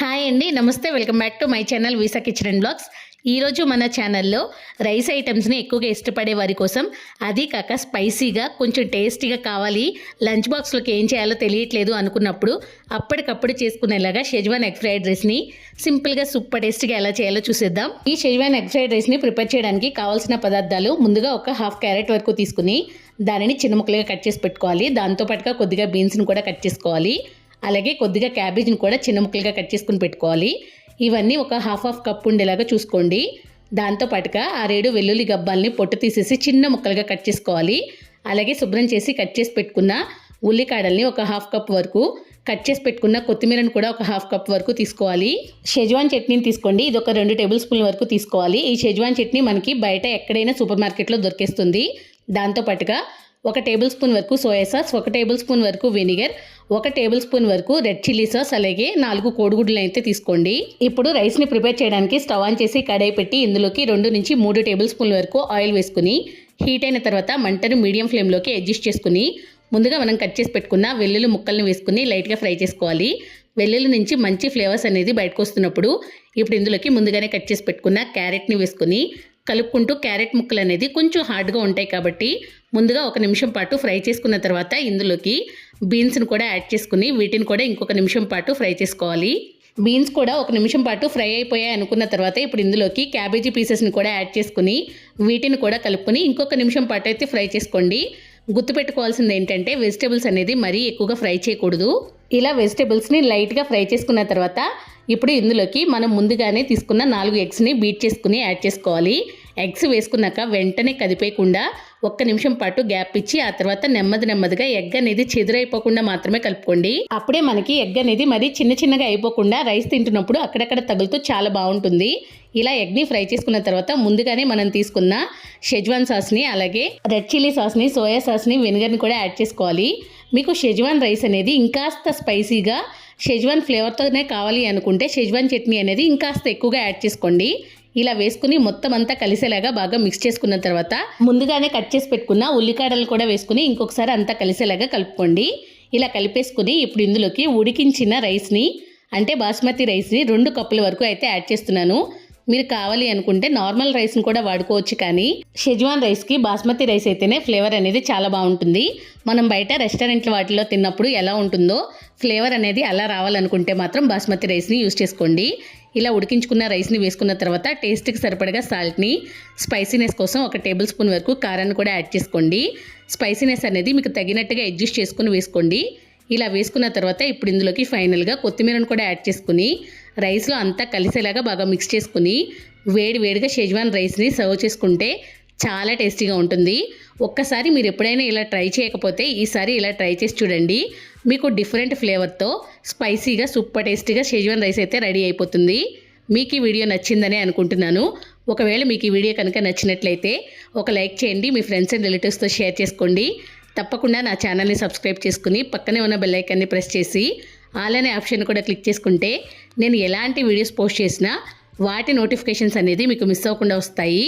Hi అండి నమస్తే welcome back to my channel visa kitchen and blogs. ఈరోజు మన ఛానల్లో రైస్ ఐటమ్స్ని ఎక్కువగా ఇష్టపడే వారి కోసం అది కాక స్పైసీగా కొంచెం టేస్టీగా కావాలి లంచ్ బాక్స్లోకి ఏం చేయాలో తెలియట్లేదు అనుకున్నప్పుడు అప్పటికప్పుడు చేసుకునేలాగా షెజ్వాన్ ఎగ్ ఫ్రైడ్ రైస్ని సింపుల్గా సూపర్ టేస్ట్గా ఎలా చేయాలో చూసేద్దాం. ఈ షెజ్వాన్ ఎగ్ ఫ్రైడ్ రైస్ని ప్రిపేర్ చేయడానికి కావాల్సిన పదార్థాలు ముందుగా ఒక హాఫ్ క్యారెట్ వరకు తీసుకుని దానిని చిన్న ముక్కలుగా కట్ చేసి పెట్టుకోవాలి. దాంతోపాటుగా కొద్దిగా బీన్స్ని కూడా కట్ చేసుకోవాలి. అలాగే కొద్దిగా క్యాబేజ్ని కూడా చిన్న ముక్కలుగా కట్ చేసుకుని పెట్టుకోవాలి. ఇవన్నీ ఒక హాఫ్ హాఫ్ కప్ ఉండేలాగా చూసుకోండి. దాంతో పాటుగా ఆరేడు వెల్లుల్లి గబ్బాల్ని పొట్టు తీసేసి చిన్న ముక్కలుగా కట్ చేసుకోవాలి. అలాగే శుభ్రం చేసి కట్ చేసి పెట్టుకున్న ఉల్లికాడల్ని ఒక హాఫ్ కప్ వరకు కట్ చేసి పెట్టుకున్న కొత్తిమీరను కూడా ఒక హాఫ్ కప్ వరకు తీసుకోవాలి. షెజ్వాన్ చట్నీని తీసుకోండి. ఇది ఒక రెండు టేబుల్ స్పూన్ల వరకు తీసుకోవాలి. ఈ షెజ్వాన్ చట్నీ మనకి బయట ఎక్కడైనా సూపర్ మార్కెట్లో దొరికేస్తుంది. దాంతో పాటుగా ఒక టేబుల్ స్పూన్ వరకు సోయా సాస్ ఒక టేబుల్ స్పూన్ వరకు వెనిగర్ ఒక టేబుల్ స్పూన్ వరకు రెడ్ చిల్లీ సాస్ అలాగే నాలుగు కోడిగుడ్లు అయితే తీసుకోండి. ఇప్పుడు రైస్ని ప్రిపేర్ చేయడానికి స్టవ్ ఆన్ చేసి కడాయి పెట్టి ఇందులోకి రెండు నుంచి మూడు టేబుల్ స్పూన్ల వరకు ఆయిల్ వేసుకుని హీట్ అయిన తర్వాత మంటను మీడియం ఫ్లేమ్లోకి అడ్జస్ట్ చేసుకుని ముందుగా మనం కట్ చేసి పెట్టుకున్న వెల్లుల్లి ముక్కల్ని వేసుకుని లైట్గా ఫ్రై చేసుకోవాలి. వెల్లుల్లి నుంచి మంచి ఫ్లేవర్స్ అనేది బయటకు వస్తున్నప్పుడు ఇప్పుడు ఇందులోకి ముందుగానే కట్ చేసి పెట్టుకున్న క్యారెట్ని వేసుకుని కలుపుకుంటూ క్యారెట్ ముక్కలు అనేది కొంచెం హార్డ్గా ఉంటాయి కాబట్టి ముందుగా ఒక నిమిషం పాటు ఫ్రై చేసుకున్న తర్వాత ఇందులోకి బీన్స్ని కూడా యాడ్ చేసుకుని వీటిని కూడా ఇంకొక నిమిషం పాటు ఫ్రై చేసుకోవాలి. బీన్స్ కూడా ఒక నిమిషం పాటు ఫ్రై అయిపోయాయి అనుకున్న తర్వాత ఇప్పుడు ఇందులోకి క్యాబేజీ పీసెస్ని కూడా యాడ్ చేసుకుని వీటిని కూడా కలుపుకొని ఇంకొక నిమిషం పాటు అయితే ఫ్రై చేసుకోండి. గుర్తుపెట్టుకోవాల్సింది ఏంటంటే వెజిటేబుల్స్ అనేది మరీ ఎక్కువగా ఫ్రై చేయకూడదు. ఇలా వెజిటేబుల్స్ని లైట్గా ఫ్రై చేసుకున్న తర్వాత ఇప్పుడు ఇందులోకి మనం ముందుగానే తీసుకున్న నాలుగు ఎగ్స్ని బీట్ చేసుకుని యాడ్ చేసుకోవాలి. ఎగ్స్ వేసుకున్నాక వెంటనే కదిపేయకుండా ఒక్క నిమిషం పాటు గ్యాప్ ఇచ్చి ఆ తర్వాత నెమ్మది నెమ్మదిగా ఎగ్ అనేది చెదురైపోకుండా మాత్రమే కలుపుకోండి. అప్పుడే మనకి ఎగ్ అనేది మరి చిన్న చిన్నగా అయిపోకుండా రైస్ తింటున్నప్పుడు అక్కడక్కడ తగులుతూ చాలా బాగుంటుంది. ఇలా ఎగ్ని ఫ్రై చేసుకున్న తర్వాత ముందుగానే మనం తీసుకున్న షెజ్వాన్ సాస్ని అలాగే రెడ్ చిల్లీ సాస్ని సోయా సాస్ని వెనిగర్ని కూడా యాడ్ చేసుకోవాలి. మీకు షెజ్వాన్ రైస్ అనేది ఇంకాస్త స్పైసీగా షెజ్వాన్ ఫ్లేవర్తోనే కావాలి అనుకుంటే షెజ్వాన్ చట్నీ అనేది ఇంకాస్త ఎక్కువగా యాడ్ చేసుకోండి. ఇలా వేసుకుని మొత్తం అంతా కలిసేలాగా బాగా మిక్స్ చేసుకున్న తర్వాత ముందుగానే కట్ చేసి పెట్టుకున్న ఉల్లికాడలు కూడా వేసుకుని ఇంకొకసారి అంతా కలిసేలాగా కలుపుకోండి. ఇలా కలిపేసుకుని ఇప్పుడు ఇందులోకి ఉడికించిన రైస్ని అంటే బాస్మతి రైస్ని రెండు కప్పుల వరకు అయితే యాడ్ చేస్తున్నాను. మీరు కావాలి అనుకుంటే నార్మల్ రైస్ని కూడా వాడుకోవచ్చు కానీ షెజ్వాన్ రైస్కి బాస్మతి రైస్ అయితేనే ఫ్లేవర్ అనేది చాలా బాగుంటుంది. మనం బయట రెస్టారెంట్ల వాటిలో తిన్నప్పుడు ఎలా ఉంటుందో ఫ్లేవర్ అనేది అలా రావాలనుకుంటే మాత్రం బాస్మతి రైస్ని యూస్ చేసుకోండి. ఇలా ఉడికించుకున్న రైస్ని వేసుకున్న తర్వాత టేస్ట్కి సరిపడగా సాల్ట్ని స్పైసీనెస్ కోసం ఒక టేబుల్ స్పూన్ వరకు కారాన్ని కూడా యాడ్ చేసుకోండి. స్పైసీనెస్ అనేది మీకు తగినట్టుగా అడ్జస్ట్ చేసుకుని వేసుకోండి. ఇలా వేసుకున్న తర్వాత ఇప్పుడు ఇందులోకి ఫైనల్గా కొత్తిమీరను కూడా యాడ్ చేసుకుని రైస్లో అంతా కలిసేలాగా బాగా మిక్స్ చేసుకుని వేడి వేడిగా షెజ్వాన్ రైస్ని సర్వ్ చేసుకుంటే చాలా టేస్టీగా ఉంటుంది. ఒక్కసారి మీరు ఎప్పుడైనా ఇలా ట్రై చేయకపోతే ఈసారి ఇలా ట్రై చేసి చూడండి. మీకు డిఫరెంట్ ఫ్లేవర్తో స్పైసీగా సూపర్ టేస్టీగా షెజ్వాన్ రైస్ అయితే రెడీ అయిపోతుంది. మీకు ఈ వీడియో నచ్చిందని అనుకుంటున్నాను. ఒకవేళ మీకు ఈ వీడియో కనుక నచ్చినట్లయితే ఒక లైక్ చేయండి మీ ఫ్రెండ్స్ అండ్ రిలేటివ్స్తో షేర్ చేసుకోండి. తప్పకుండా నా ఛానల్ని సబ్స్క్రైబ్ చేసుకుని పక్కనే ఉన్న బెల్లైకాన్ని ప్రెస్ చేసి అలానే ఆప్షన్ కూడా క్లిక్ చేసుకుంటే నేను ఎలాంటి వీడియోస్ పోస్ట్ చేసినా వాటి నోటిఫికేషన్స్ అనేది మీకు మిస్ అవ్వకుండా వస్తాయి.